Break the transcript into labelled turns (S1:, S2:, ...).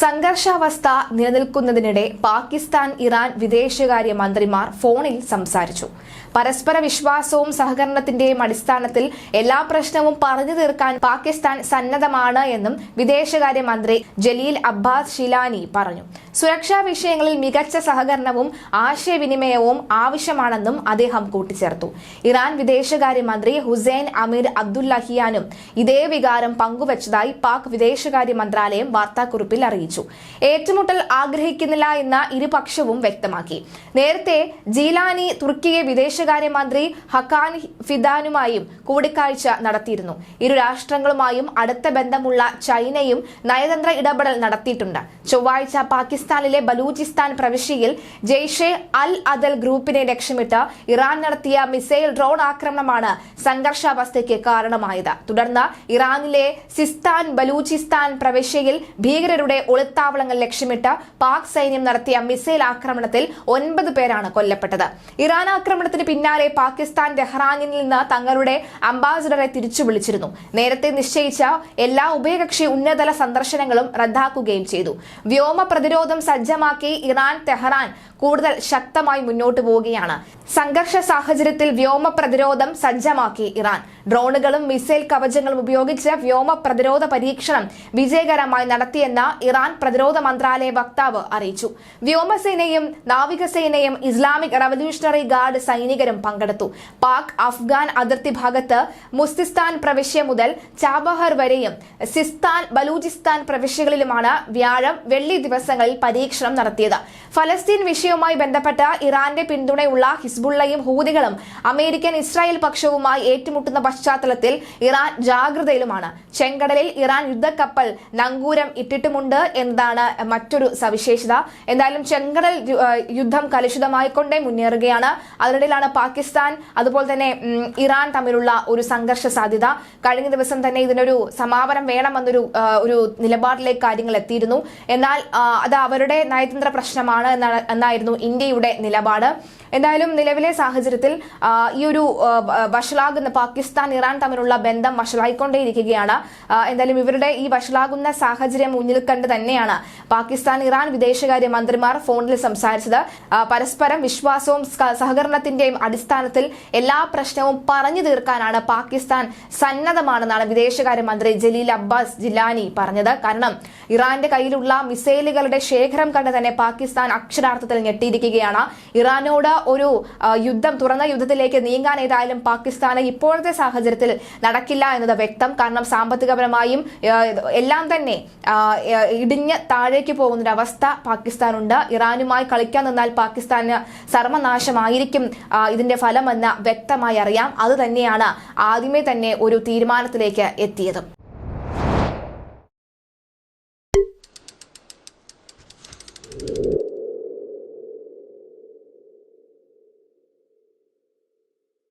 S1: സംഘർഷാവസ്ഥ നിലനിൽക്കുന്നതിനിടെ പാകിസ്ഥാൻ ഇറാൻ വിദേശകാര്യ മന്ത്രിമാർ ഫോണിൽ സംസാരിച്ചു. പരസ്പര വിശ്വാസവും സഹകരണത്തിന്റെയും അടിസ്ഥാനത്തിൽ എല്ലാ പ്രശ്നവും പറഞ്ഞു തീർക്കാൻ പാകിസ്ഥാൻ സന്നദ്ധമാണ് എന്നും വിദേശകാര്യ മന്ത്രി ജലീൽ അബ്ബാസ് ഷിലാനി പറഞ്ഞു. സുരക്ഷാ വിഷയങ്ങളിൽ മികച്ച സഹകരണവും ആശയവിനിമയവും ആവശ്യമാണെന്നും അദ്ദേഹം കൂട്ടിച്ചേർത്തു. ഇറാൻ വിദേശകാര്യമന്ത്രി ഹുസൈൻ അമീർ അബ്ദുല്ലഹിയാനും ഇതേ വികാരം പങ്കുവച്ചതായി പാക് വിദേശകാര്യ മന്ത്രാലയം വാർത്താക്കുറിപ്പിൽ അറിയിച്ചു. ഏറ്റുമുട്ടൽ ആഗ്രഹിക്കുന്നില്ല എന്ന് ഇരുപക്ഷവും വ്യക്തമാക്കി. നേരത്തെ ജീലാനി തുർക്കിയെ വിദേശകാര്യമന്ത്രി ഹക്കാൻ ഫിദാനുമായും കൂടിക്കാഴ്ച നടത്തിയിരുന്നു. ഇരു രാഷ്ട്രങ്ങളുമായും അടുത്ത ബന്ധമുള്ള ചൈനയും നയതന്ത്ര ഇടപെടൽ നടത്തിയിട്ടുണ്ട്. ചൊവ്വാഴ്ച പാകിസ്ഥാനിലെ ബലൂചിസ്ഥാൻ പ്രവിശ്യയിൽ ജെയ്ഷെ അൽ അദൽ ഗ്രൂപ്പിനെ ലക്ഷ്യമിട്ട് ഇറാൻ നടത്തിയ മിസൈൽ ഡ്രോൺ ആക്രമണമാണ് സംഘർഷാവസ്ഥയ്ക്ക് കാരണമായത്. തുടർന്ന് ഇറാനിലെ സിസ്ഥാൻ ബലൂചിസ്ഥാൻ പ്രവിശ്യയിൽ ഭീകരരുടെ ഒളിത്താവളങ്ങൾ ലക്ഷ്യമിട്ട് പാക് സൈന്യം നടത്തിയ മിസൈൽ ആക്രമണത്തിൽ ഒൻപത് പേരാണ് കൊല്ലപ്പെട്ടത്. ഇറാൻ ആക്രമണത്തിന് പിന്നാലെ പാകിസ്ഥാൻ ടെഹ്റാനിൽ നിന്ന് തങ്ങളുടെ അംബാസിഡറെ തിരിച്ചു വിളിച്ചിരുന്നു. നേരത്തെ നിശ്ചയിച്ച എല്ലാ ഉഭയകക്ഷി ഉന്നതതല സന്ദർശനങ്ങളും റദ്ദാക്കുകയും ചെയ്തു. വ്യോമ പ്രതിരോധം സജ്ജമാക്കി ഇറാൻ ടെഹ്റാൻ കൂടുതൽ ശക്തമായി മുന്നോട്ട് പോവുകയാണ്. സംഘർഷ സാഹചര്യത്തിൽ വ്യോമ പ്രതിരോധം സജ്ജമാക്കി ഇറാൻ. ഡ്രോണുകളും മിസൈൽ കവചങ്ങളും ഉപയോഗിച്ച് വ്യോമ പ്രതിരോധ പരീക്ഷണം വിജയകരമായി നടത്തിയെന്ന് ഇറാൻ പ്രതിരോധ മന്ത്രാലയ വക്താവ് അറിയിച്ചു. വ്യോമസേനയും നാവികസേനയും ഇസ്ലാമിക് റവല്യൂഷണറി ഗാർഡ് സൈനികരും പങ്കെടുത്തു. പാക് അഫ്ഗാൻ അതിർത്തി ഭാഗത്ത് മുസ്തിസ്ഥാൻ പ്രവിശ്യ മുതൽ ചാബഹർ വരെയും സിസ്താൻ ബലൂചിസ്ഥാൻ പ്രവിശ്യകളിലുമാണ് വ്യാഴം വെള്ളി ദിവസങ്ങളിൽ പരീക്ഷണം നടത്തിയത്. ഫലസ്തീൻ വിഷയവുമായി ബന്ധപ്പെട്ട് ഇറാന്റെ പിന്തുണയുള്ള ഹിസ്ബുള്ളയും ഹൂതികളും അമേരിക്കൻ ഇസ്രായേൽ പക്ഷവുമായി ഏറ്റുമുട്ടുന്ന പശ്ചാത്തലത്തിൽ ഇറാൻ ജാഗ്രതയിലുമാണ്. ചെങ്കടലിൽ ഇറാൻ യുദ്ധക്കപ്പൽ നങ്കൂരം ഇട്ടിട്ടുമുണ്ട് എന്നതാണ് മറ്റൊരു സവിശേഷത. എന്തായാലും ചെങ്കടൽ യുദ്ധം കലുഷിതമായിക്കൊണ്ടേ മുന്നേറുകയാണ്. അതിനിടയിലാണ് പാകിസ്ഥാൻ അതുപോലെ തന്നെ ഇറാൻ തമ്മിലുള്ള ഒരു സംഘർഷ സാധ്യത. കഴിഞ്ഞ ദിവസം തന്നെ ഇതിനൊരു സമാപനം വേണമെന്നൊരു ഒരു നിലപാടിലേക്ക് കാര്യങ്ങൾ എത്തിയിരുന്നു. എന്നാൽ അത് അവരുടെ നയതന്ത്ര പ്രശ്നമാണ് എന്നാണ് എന്നായിരുന്നു ഇന്ത്യയുടെ നിലപാട്. എന്തായാലും നിലവിലെ സാഹചര്യത്തിൽ ഈ ഒരു വഷളാകുന്ന പാകിസ്ഥാൻ ഇറാൻ തമ്മിലുള്ള ബന്ധം വഷളായിക്കൊണ്ടേയിരിക്കുകയാണ്. എന്തായാലും ഇവരുടെ ഈ വഷളാകുന്ന സാഹചര്യം മുന്നിൽ കണ്ട് തന്നെയാണ് പാകിസ്ഥാൻ ഇറാൻ വിദേശകാര്യ മന്ത്രിമാർ ഫോണിൽ സംസാരിച്ചത്. പരസ്പരം വിശ്വാസവും സഹകരണത്തിന്റെയും അടിസ്ഥാനത്തിൽ എല്ലാ പ്രശ്നവും പറഞ്ഞു തീർക്കാനാണ് പാകിസ്ഥാൻ സന്നദ്ധമാണെന്നാണ് വിദേശകാര്യ മന്ത്രി ജലീൽ അബ്ബാസ് ജിലാനി പറഞ്ഞത്. കാരണം ഇറാന്റെ കയ്യിലുള്ള മിസൈലുകളുടെ ശേഖരം കണ്ട് തന്നെ പാകിസ്ഥാൻ അക്ഷരാർത്ഥത്തിൽ ഞെട്ടിയിരിക്കുകയാണ് ഇറാനോട് ഒരു യുദ്ധം തുറന്ന യുദ്ധത്തിലേക്ക് നീങ്ങാൻ ഏതായാലും പാകിസ്ഥാന് ഇപ്പോഴത്തെ സാഹചര്യത്തിൽ നടക്കില്ല എന്നത് വ്യക്തം. കാരണം സാമ്പത്തികപരമായും എല്ലാം തന്നെ ഇടിഞ്ഞ് താഴേക്ക് പോകുന്നൊരവസ്ഥ പാകിസ്ഥാനുണ്ട്. ഇറാനുമായി കളിക്കാൻ നിന്നാൽ പാകിസ്ഥാന് സർവനാശമായിരിക്കും ഇതിന്റെ ഫലമെന്ന് വ്യക്തമായി അറിയാം. അത് തന്നെയാണ് ആദ്യമേ തന്നെ ഒരു തീരുമാനത്തിലേക്ക് എത്തിയതും. you